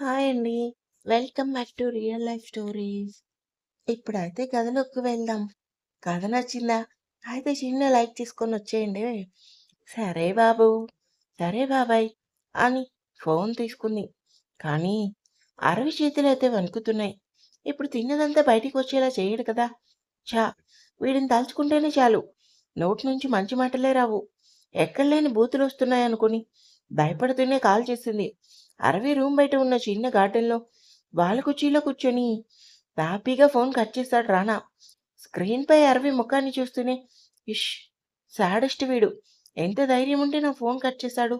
Hi అండి. Welcome back to real life stories. ఇప్పుడైతే కథలోకి వెళ్దాం. కథ నచ్చిందా? అయితే చిన్న లైక్ తీసుకొని వచ్చేయండి. సరే బాబు, సరే బాబాయ్ అని ఫోన్ తీసుకుంది. కానీ అరవి అయితే వణుకుతున్నాయి. ఇప్పుడు తిన్నదంతా బయటికి వచ్చేలా చేయడు కదా! చా వీడిని తలుచుకుంటేనే చాలు. నోటి నుంచి మంచి మాటలే రావు. ఎక్కడలేని బూతులొస్తున్నాయనుకుని భయపడుతూనే కాల్ చేసింది. అరవి రూమ్ బయట ఉన్న చిన్న గార్డెన్‌లో వాళ్ళ కుర్చీలో కూర్చొని హ్యాపీగా ఫోన్ కట్ చేస్తాడు రానా. స్క్రీన్‌పై అరవి ముఖాన్ని చూస్తూనే ఇష్! సాడిస్ట్ వీడు. ఎంత ధైర్యం ఉంటే నా ఫోన్ కట్ చేశాడు.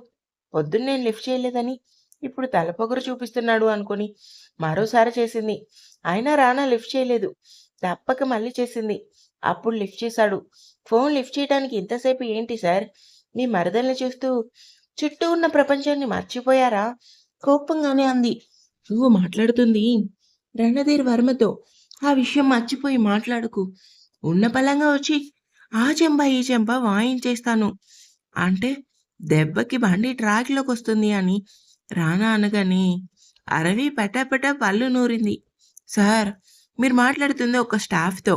పొద్దున్న నేను లిఫ్ట్ చేయలేదని ఇప్పుడు తలపొగరు చూపిస్తున్నాడు అనుకుని మరోసారి చేసింది. అయినా రానా లిఫ్ట్ చేయలేదు. తప్పక మళ్ళీ చేసింది. అప్పుడు లిఫ్ట్ చేశాడు. ఫోన్ లిఫ్ట్ చేయడానికి ఇంతసేపు ఏంటి సార్? మీ మరదల్ని చూస్తూ చుట్టూ ఉన్న ప్రపంచాన్ని మర్చిపోయారా? కోపంగానే అంది. నువ్వు మాట్లాడుతుంది రణధీర్ వర్మతో. ఆ విషయం మర్చిపోయి మాట్లాడుకు ఉన్న బలంగా వచ్చి ఆ చెంప ఈ చెంప వాయించేస్తాను. అంటే దెబ్బకి బండి ట్రాక్‌లోకొస్తుంది అని రానా అనగానే అరవి పటాపటా పళ్ళు నూరింది. సార్ మీరు మాట్లాడుతుంది ఒక స్టాఫ్‌తో.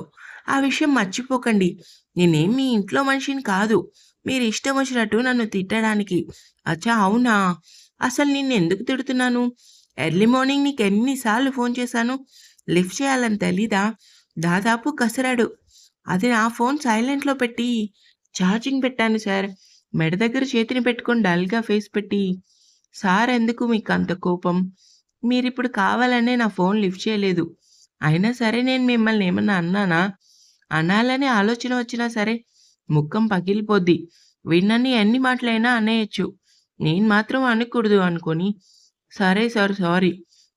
ఆ విషయం మర్చిపోకండి. నేనేం మీ ఇంట్లో మనిషిని కాదు. మీరు ఇష్టం వచ్చినట్టు నన్ను తిట్టడానికి. అచ్చా అవునా? అసలు నిన్నెందుకు తిడుతున్నాను? ఎర్లీ మార్నింగ్ నీకు ఎన్నిసార్లు ఫోన్ చేశాను? లిఫ్ట్ చేయాలని తెలీదా? దాదాపు కసరాడు అది నా ఫోన్ సైలెంట్‌లో పెట్టి ఛార్జింగ్ పెట్టాను సార్. మెడ దగ్గర చేతిని పెట్టుకొని డల్‌గా ఫేస్ పెట్టి సార్ ఎందుకు మీకు అంత కోపం? మీరిప్పుడు కావాలనే నా ఫోన్ లిఫ్ట్ చేయలేదు. అయినా సరే నేను మిమ్మల్ని ఏమన్నా అన్నానా? అనాలనే ఆలోచన వచ్చినా సరే ముఖం పగిలిపోద్ది. విన్నన్ని ఎన్ని మాటలైనా అనేయచ్చు నేను మాత్రం అనకూడదు అనుకోని సరే సార్ సారీ.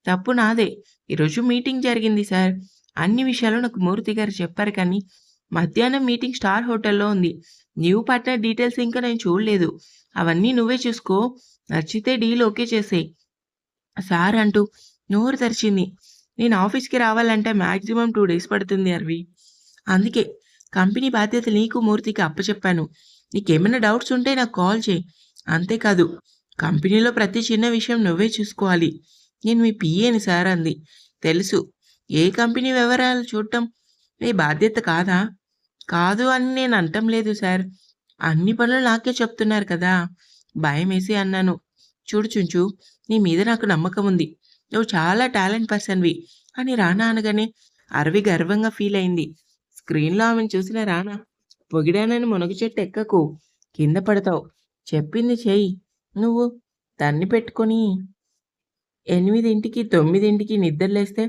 తప్పు నాదే. ఈరోజు మీటింగ్ జరిగింది సార్. అన్ని విషయాలు నాకు మూర్తి గారు చెప్పారు కానీ మధ్యాహ్నం మీటింగ్ స్టార్ హోటల్‌లో ఉంది. న్యూ పార్ట్నర్ డీటెయిల్స్ ఇంకా నేను చూడలేదు. అవన్నీ నువ్వే చూసుకో. నచ్చితే డీల్ ఓకే చేసేయ్. సార్ అంటూ నోరు తెరిచింది. నేను ఆఫీస్‌కి రావాలంటే మ్యాక్సిమం టూ డేస్ పడుతుంది అరవి అందుకే కంపెనీ బాధ్యత నీకు మూర్తికి అప్పచెప్పాను. నీకేమైనా డౌట్స్ ఉంటే నాకు కాల్ చేయి అంతేకాదు కంపెనీలో ప్రతి చిన్న విషయం నువ్వే చూసుకోవాలి. నేను మీ పిఏని సార్ అంది. తెలుసు. ఏ కంపెనీ వివరాలు చూడటం మీ బాధ్యత కాదా? కాదు అని నేను అంటం లేదు సార్. అన్ని పనులు నాకే చెప్తున్నారు కదా! భయం వేసి అన్నాను. చూడు చుంచు నీ మీద నాకు నమ్మకం ఉంది. నువ్వు చాలా టాలెంట్ పర్సన్‌వి అని రానా అనగానే అరవి గర్వంగా ఫీల్ అయింది. స్క్రీన్‌లో ఆమెను చూసిన రానా పొగిడానని మునగ చెట్టు ఎక్కకు. కింద పడతావు. చెప్పింది చెయ్యి. నువ్వు తన్ని పెట్టుకొని 8కి, 9కి నిద్రలేస్తే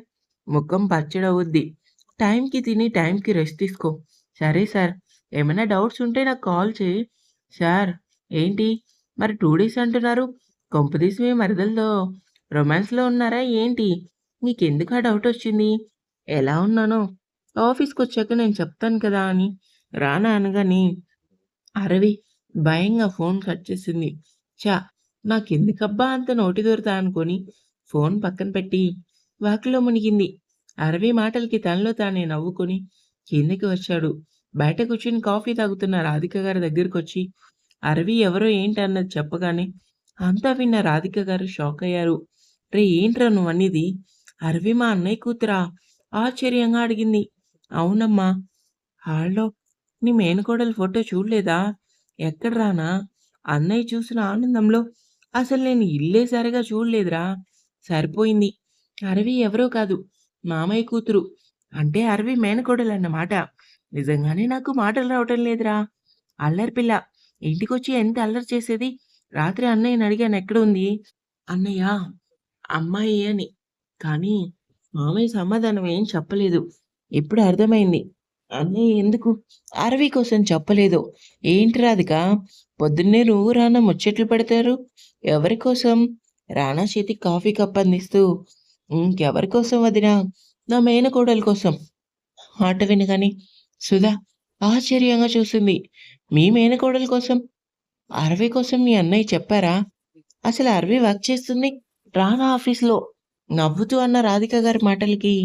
ముఖం పచ్చడవుద్ది. టైంకి తిని టైంకి రెస్ట్ తీసుకో. సరే సార్. ఏమైనా డౌట్స్ ఉంటే నాకు కాల్ చేయి సార్ ఏంటి? మరి టూ డేస్ అంటున్నారు. కొంపదీసి మీ మరదలతో రొమాన్స్‌లో ఉన్నారా ఏంటి? నీకెందుకు ఆ డౌట్ వచ్చింది? ఎలా ఉన్నానో ఆఫీస్కి వచ్చాక నేను చెప్తాను కదా అని రానా అనగానే అరవి భయంగా ఫోన్ కట్ చేసింది. చా నాకెందుకబ్బా అంత నోటి దురద అనుకొని ఫోన్ పక్కన పెట్టి వాకిలో మునిగింది. అరవై మాటలకి తనలో తానే నవ్వుకొని కిందకి వచ్చాడు. బయట కూర్చొని కాఫీ తాగుతున్న రాధిక గారి దగ్గరికి వచ్చి అరవి ఎవరో ఏంటన్నది చెప్పగానే అంతా విన్న రాధిక గారు షాక్ అయ్యారు. రే ఏంట్రా నువ్వనేది? అరవి మా అన్నయ్య కూతురా? ఆశ్చర్యంగా అడిగింది. అవునమ్మా. హాల్‌లో నీ మేనకోడలు ఫోటో చూడలేదా? ఎక్కడ రానా? అన్నయ్య చూసిన ఆనందంలో అసలు నేను ఇల్లే సరిగా చూడలేదురా. సరిపోయింది. అరవి ఎవరో కాదు. మామయ్య కూతురు. అంటే అరవి మేనకోడలన్నమాట. నిజంగానే నాకు మాటలు రావటం లేదురా. అల్లరి పిల్ల. ఇంటికొచ్చి ఎంత అల్లరి చేసేది. రాత్రి అన్నయ్యని అడిగాను ఎక్కడ ఉంది అన్నయ్య అమ్మాయి అని. కానీ మామయ్య సమాధానం ఏం చెప్పలేదు. ఇప్పుడు అర్థమైంది. అదే ఎందుకు అరవి కోసం చెప్పలేదు ఏంటి రాధిక? పొద్దున్నే నువ్వు రానా ముచ్చట్లు పెడతారు. ఎవరి కోసం? రానా చేతి కాఫీ కప్ అందిస్తూ ఇంకెవరి కోసం వదినా? నా మేనకోడల కోసం. మాట వినగానే సుధా ఆశ్చర్యంగా చూసింది. మీ మేనకోడల కోసం? అరవి కోసం మీ అన్నయ్య చెప్పారా? అసలు అరవి వర్క్ చేస్తుంది రానా ఆఫీస్‌లో. నవ్వుతూ అన్న రాధిక గారి మాటలకి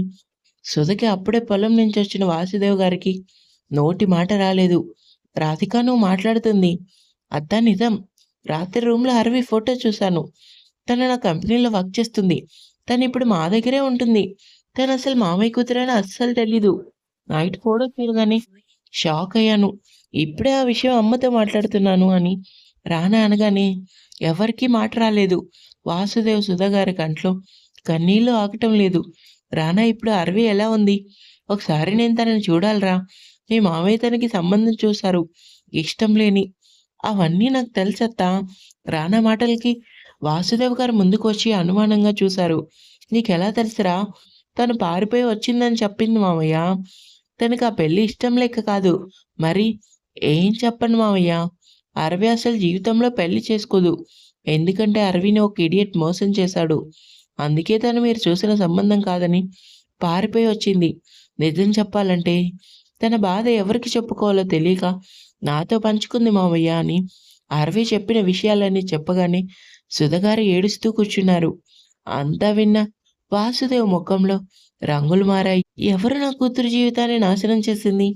సుధకి అప్పుడే పొలం నుంచి వచ్చిన వాసుదేవ్ గారికి నోటి మాట రాలేదు. రాధిక నువ్వు మాట్లాడుతుంది. అత్త నిజం. రాత్రి రూమ్‌లో అరవి ఫోటో చూశాను. తను నా కంపెనీలో వర్క్ చేస్తుంది. తను ఇప్పుడు మా దగ్గరే ఉంటుంది. తను అసలు మామయ్య కూతురని అస్సలు తెలీదు. నైట్ ఫోటో చూడగానే షాకయ్యాను. ఇప్పుడే ఆ విషయం అమ్మతో మాట్లాడుతున్నాను అని రానా అనగానే ఎవరికీ మాట రాలేదు. వాసుదేవ్ సుధా గారి కంట్లో కన్నీళ్ళు ఆగటం లేదు. రానా ఇప్పుడు అరవి ఎలా ఉంది? ఒకసారి నేను తనని చూడాలిరా. మీ మామయ్య తనకి సంబంధం చూశారు. ఇష్టం లేని. అవన్నీ నాకు తెలుసత్తా. రానా మాటలకి వాసుదేవ్ గారు ముందుకు వచ్చి అనుమానంగా చూశారు. నీకెలా తెలుసురా? తను పారిపోయి వచ్చిందని చెప్పింది మామయ్య. తనకి ఆ పెళ్ళి ఇష్టం లేక కాదు. మరి ఏం చెప్పను మామయ్య. అరవి అసలు జీవితంలో పెళ్ళి చేసుకోదు. ఎందుకంటే అరవిని ఒక ఇడియట్ మోసం చేశాడు. అందుకే తను మీరు చూసిన సంబంధం కాదని పారిపోయి వచ్చింది. నిజం చెప్పాలంటే తన బాధ ఎవరికి చెప్పుకోవాలో తెలియక నాతో పంచుకుంది మామయ్య అని అరవి చెప్పిన విషయాలన్నీ చెప్పగానే సుధగారు ఏడుస్తూ కూర్చున్నారు. అంతా విన్న వాసుదేవ్ ముఖంలో రంగులు మారాయి. ఎవరు నా కూతురు జీవితాన్ని నాశనం చేసింది?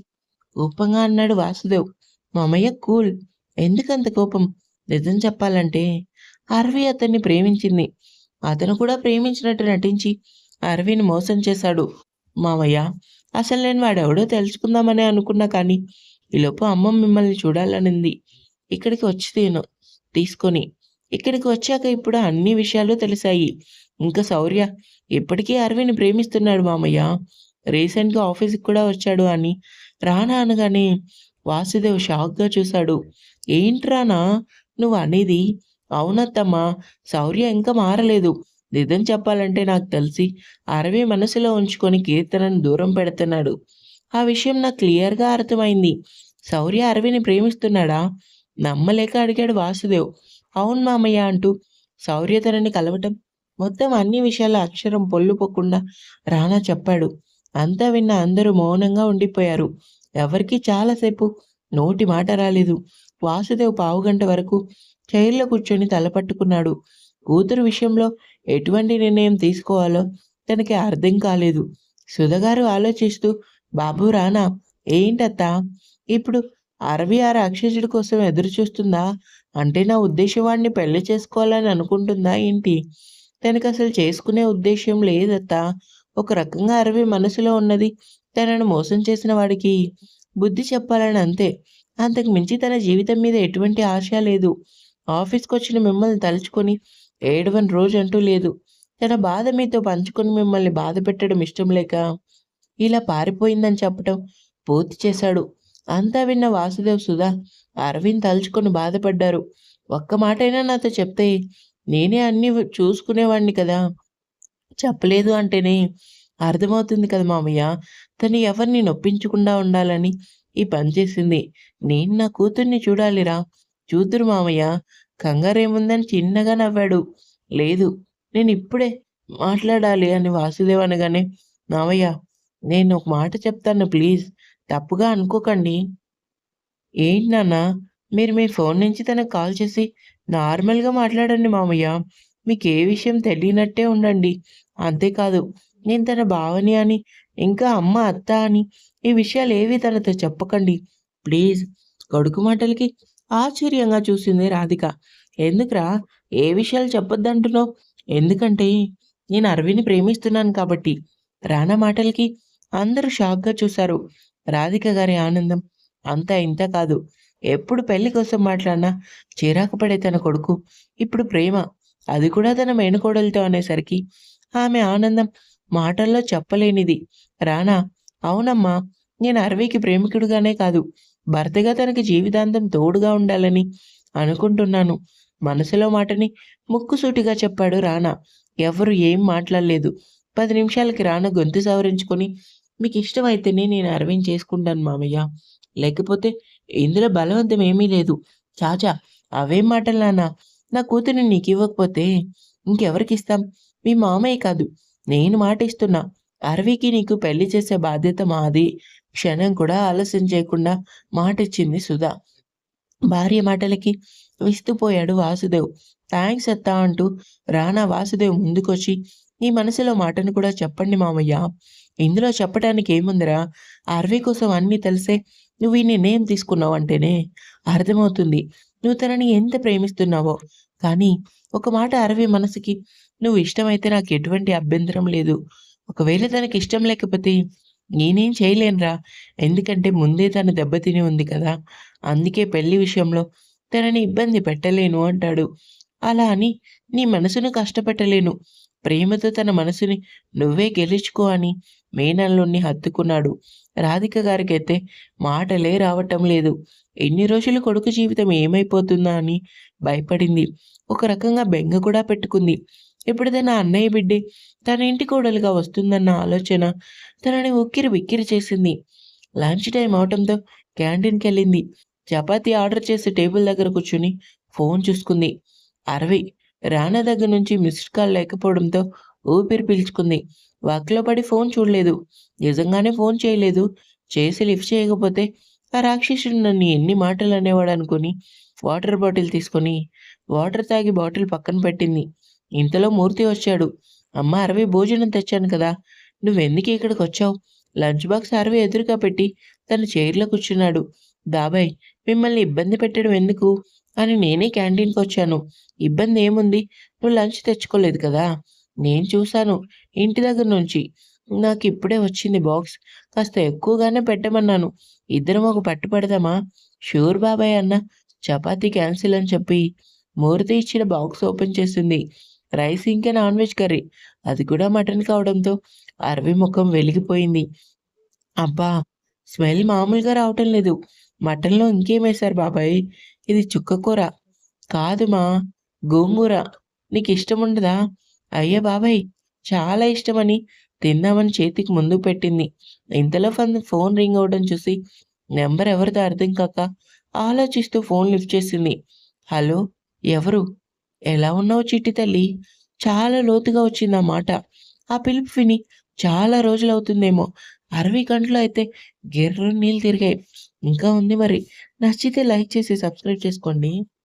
కోపంగా అన్నాడు వాసుదేవ్. మామయ్య కూల్. ఎందుకంత కోపం? నిజం చెప్పాలంటే అరవి అతన్ని ప్రేమించింది. అతను కూడా ప్రేమించినట్టు నటించి అరవిని మోసం చేశాడు. మామయ్య అసలు నేను వాడెవడో తెలుసుకుందామనే అనుకున్నా కానీ ఈలోపు అమ్మ మిమ్మల్ని చూడాలనింది. ఇక్కడికి వచ్చి తిను తీసుకొని. ఇక్కడికి వచ్చాక ఇప్పుడు అన్ని విషయాలు తెలిసాయి. ఇంకా శౌర్య ఇప్పటికీ అరవిని ప్రేమిస్తున్నాడు మామయ్య. రీసెంట్‌గా ఆఫీస్‌కి కూడా వచ్చాడు అని రానా అనగానే వాసుదేవ్ షాక్‌గా చూశాడు. ఏంటి రానా నువ్వు అనేది? అవునత్తమ్మా శౌర్య ఇంకా మారలేదు. నిజం చెప్పాలంటే నాకు తెలిసి అరవి మనసులో ఉంచుకొని కీర్తనను దూరం పెడుతున్నాడు. ఆ విషయం నాకు క్లియర్‌గా అర్థమైంది. శౌర్య అరవిని ప్రేమిస్తున్నాడా? నమ్మలేక అడిగాడు వాసుదేవ్. అవును మామయ్య అంటూ శౌర్య తనని కలవటం మొత్తం అన్ని విషయాల అక్షరం పొల్లుపోకుండా రానా చెప్పాడు. అంతా విన్న అందరూ మౌనంగా ఉండిపోయారు. ఎవరికీ చాలాసేపు నోటి మాట రాలేదు. వాసుదేవ్ పావుగంట వరకు చైర్‌లో కూర్చొని తలపట్టుకున్నాడు కూతురు విషయంలో ఎటువంటి నిర్ణయం తీసుకోవాలో తనకి అర్థం కాలేదు. సుధగారు ఆలోచిస్తూ బాబు రానా ఏంటత్తా? ఇప్పుడు అరవి ఆ రాక్షసుడి కోసం ఎదురు చూస్తుందా? అంటే నా ఉద్దేశం వాడిని పెళ్ళి చేసుకోవాలని అనుకుంటుందా ఏంటి? తనకసలు చేసుకునే ఉద్దేశం లేదత్తా. ఒక రకంగా అరవి మనసులో ఉన్నది తనను మోసం చేసిన వాడికి బుద్ధి చెప్పాలని అంతే. అంతకు మించి తన జీవితం మీద ఎటువంటి ఆశ లేదు. ఆఫీస్కి వచ్చిన మిమ్మల్ని తలుచుకొని ఏడవని అంటూ లేదు. తన బాధ మీతో పంచుకొని మిమ్మల్ని బాధపెట్టడం ఇష్టం లేక ఇలా పారిపోయిందని చెప్పటం పూర్తి చేశాడు. అంతా విన్న వాసుదేవ్, సుధా అరవింద్ తలుచుకొని బాధపడ్డారు. ఒక్క మాటైనా నాతో చెప్తే నేనే అన్నీ చూసుకునేవాడిని కదా! చెప్పలేదు అంటేనే అర్థమవుతుంది కదా మామయ్య! తను ఎవరిని నొప్పించకుండా ఉండాలని ఈ పని చేసింది. నేను నా కూతుర్ని చూడాలిరా! చూద్దురు మామయ్య! కంగారేముందని చిన్నగా నవ్వాడు. లేదు నేను ఇప్పుడే మాట్లాడాలి అని వాసుదేవ్ అనగానే మామయ్య నేను ఒక మాట చెప్తాను ప్లీజ్ తప్పుగా అనుకోకండి. ఏంటి నాన్న మీరు మీ ఫోన్ నుంచి తనకు కాల్ చేసి నార్మల్‌గా మాట్లాడండి మామయ్య. మీకు ఏ విషయం తెలియనట్టే ఉండండి. అంతేకాదు నేను తన భావని అని, ఇంకా అమ్మ, అత్త అని ఈ విషయాలు ఏవి తనతో చెప్పకండి. ప్లీజ్. కొడుకు మాటలకి ఆశ్చర్యంగా చూసింది రాధిక. ఎందుకురా? ఏ విషయాలు చెప్పొద్దంటున్నావు? ఎందుకంటే నేను అరవిని ప్రేమిస్తున్నాను కాబట్టి. రానా మాటలకి అందరూ షాక్‌గా చూశారు. రాధిక గారి ఆనందం అంతా ఇంత కాదు. ఎప్పుడు పెళ్ళి కోసం మాట్లాడినా చిరాకు పడే తన కొడుకు ఇప్పుడు ప్రేమ. అది కూడా తన మేనకోడలతో అనేసరికి ఆమె ఆనందం మాటల్లో చెప్పలేనిది. రానా అవునమ్మా నేను అరవికి ప్రేమికుడుగానే కాదు భర్తగా తనకి జీవితాంతం తోడుగా ఉండాలని అనుకుంటున్నాను. మనసులో మాటని ముక్కుసూటిగా చెప్పాడు రానా. ఎవరు ఏం మాట్లాడలేదు. పది నిమిషాలకి రానా గొంతు సవరించుకొని మీకు ఇష్టమైతేనే నేను అరవింద్ చేసుకుంటాను మామయ్య. లేకపోతే ఇందులో బలవంతం ఏమీ లేదు. చాచా అవేం మాటలు నానా నా కూతురిని నీకు ఇవ్వకపోతే ఇంకెవరికిస్తాం? మీ మామయ్య కాదు. నేను మాటిస్తున్నా. అరవికి నీకు పెళ్ళి చేసే బాధ్యత మాది. క్షణం కూడా ఆలస్యం చేయకుండా మాటిచ్చింది సుధా భార్య మాటలకి విస్తుపోయాడు వాసుదేవ్. థ్యాంక్స్ అత్తా అంటూ రానా వాసుదేవ్ ముందుకొచ్చి నీ మనసులో మాటను కూడా చెప్పండి మామయ్య. ఇందులో చెప్పటానికి ఏముందిరా? అరవి కోసం అన్నీ తెలిసే నువ్వు ఈ నిర్ణయం తీసుకున్నావంటేనే అర్థమవుతుంది. నువ్వు తనని ఎంత ప్రేమిస్తున్నావో. కానీ ఒక మాట అరవి మనసుకి నువ్వు ఇష్టమైతే నాకు ఎటువంటి అభ్యంతరం లేదు. ఒకవేళ తనకి ఇష్టం లేకపోతే నేనేం చేయలేనురా. ఎందుకంటే ముందే తను దెబ్బతిని ఉంది కదా! అందుకే పెళ్ళి విషయంలో తనని ఇబ్బంది పెట్టలేను అంటాడు. అలా అని నీ మనసును కష్టపెట్టలేను. ప్రేమతో తన మనసుని నువ్వే గెలుచుకో అని మేనల్లుణ్ణి హత్తుకున్నాడు. రాధిక గారికైతే మాటలే రావటం లేదు. ఎన్ని రోజులు కొడుకు జీవితం ఏమైపోతుందా అని భయపడింది. ఒక రకంగా బెంగ కూడా పెట్టుకుంది. ఇప్పుడు అన్నయ్య బిడ్డే తన ఇంటి కోడలుగా వస్తుందన్న ఆలోచన తనని ఉక్కిరి బిక్కిరి చేసింది. లంచ్ టైం అవటంతో క్యాంటీన్కి వెళ్ళింది చపాతీ ఆర్డర్ చేసి టేబుల్ దగ్గర కూర్చొని ఫోన్ చూసుకుంది. అరవి రానా దగ్గర నుంచి మిస్డ్ కాల్ లేకపోవడంతో ఊపిరి పీల్చుకుంది. వాకిలో పడి ఫోన్ చూడలేదు. నిజంగానే ఫోన్ చేయలేదు. చేసి లిఫ్ట్ చేయకపోతే ఆ రాక్షసుడు నన్ను ఎన్ని మాటలు అనేవాడు అనుకుని వాటర్ బాటిల్ తీసుకొని వాటర్ తాగి బాటిల్ పక్కన పెట్టింది. ఇంతలో మూర్తి వచ్చాడు. అమ్మ అరవి భోజనం తెచ్చాను కదా! నువ్వెందుకు ఇక్కడికొచ్చావు? లంచ్ బాక్స్ అరవి ఎదురుగా పెట్టి తన చైర్‌లో కూర్చున్నాడు. బాబాయ్ మిమ్మల్ని ఇబ్బంది పెట్టడం ఎందుకు? అని నేనే క్యాంటీన్కి వచ్చాను ఇబ్బంది ఏముంది? నువ్వు లంచ్ తెచ్చుకోలేదు కదా! నేను చూశాను ఇంటి దగ్గర నుంచి. నాకు ఇప్పుడే వచ్చింది బాక్స్. కాస్త ఎక్కువగానే పెట్టమన్నాను. ఇద్దరం ఒక పట్టు పడదామా? షూర్ బాబాయ్ అన్న చపాతీ క్యాన్సిల్ అని చెప్పి మూర్తి ఇచ్చిన బాక్స్ ఓపెన్ చేసింది. రైస్ ఇంకా నాన్ వెజ్ కర్రీ. అది కూడా మటన్ కావడంతో అరవి ముఖం వెలిగిపోయింది. అబ్బా! స్మెల్ మామూలుగా రావటం లేదు. మటన్‌లో ఇంకేమేశారు బాబాయ్? ఇది చుక్కకూర. కాదు మా ఇష్టం ఉండదా అయ్య బాబాయ్ చాలా ఇష్టమని తిందామని చేతికి ముందు పెట్టింది. ఇంతలో ఫన్ ఫోన్ రింగ్ అవడం చూసి నెంబర్ ఎవరిదో అర్థం కాక ఆలోచిస్తూ ఫోన్ లిఫ్ట్ చేసింది. హలో! ఎవరు? ఎలా ఉన్నావు చిట్టి తల్లి? చాలా లోతుగా వచ్చింది ఆ మాట. ఆ పిలుపు విని చాలా రోజులు అవుతుందేమో అరవి కంట్లో అయితే గిర్రున నీళ్ళు తిరిగాయి. ఇంకా ఉంది మరి. నచ్చితే లైక్ చేసి సబ్స్క్రైబ్ చేసుకోండి.